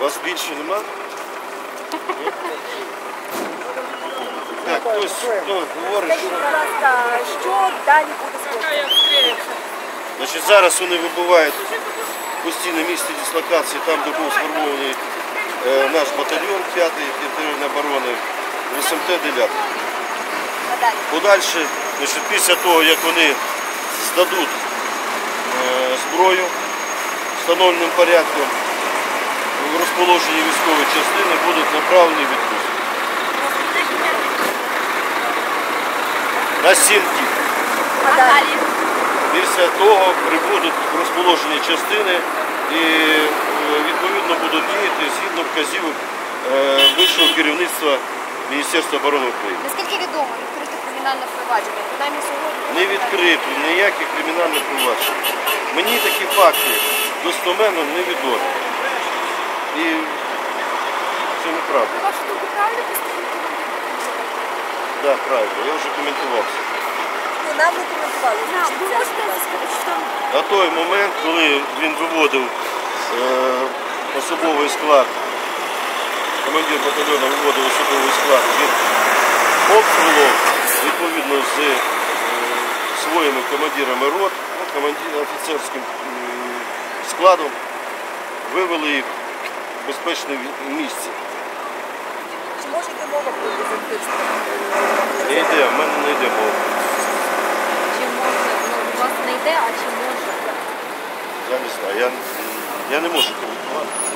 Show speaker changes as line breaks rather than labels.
Вас більше нема? Так, хтось хто говорить,
Скажіть, будь ласка, що далі буде з?
Значить, зараз вони вибувають постійне місце дислокації, там, де був сформований е, наш батальйон 5-ї територіальної оборони в СМТ 9.
А далі?
Подальше, значить, після того, як вони здадуть е, зброю встановленим порядком, в розположені військові частини будуть направлені в відпустку. На 7 днів. Після того прибудуть розположені частини і е, відповідно будуть діяти згідно вказівок е, вищого керівництва Міністерства оборони України.
Наскільки відомо, відкрите кримінальне провадження, принаймні сьогодні.
Не відкрито ніяких кримінальних проваджень. Мені такі факти достоменно невідомі. І це неправда.
Вашу думку правильно представники?
Так, правильно, я вже коментував.
Ну, нам не коментували. Нам, ви можете сказати, що там
На той момент, коли він виводив е, особовий склад, командир батальйону виводив особовий склад від обстрілу, відповідно з е, своїми командирами рот, команді- офіцерським складом, вивели їх в безпечне місце.
чи може йти мова про дезертирство?
Не йде, в мене не йде мова.
Чи може? Ну, у вас не йде, а чи може?
Я не знаю, я, я не можу коментувати.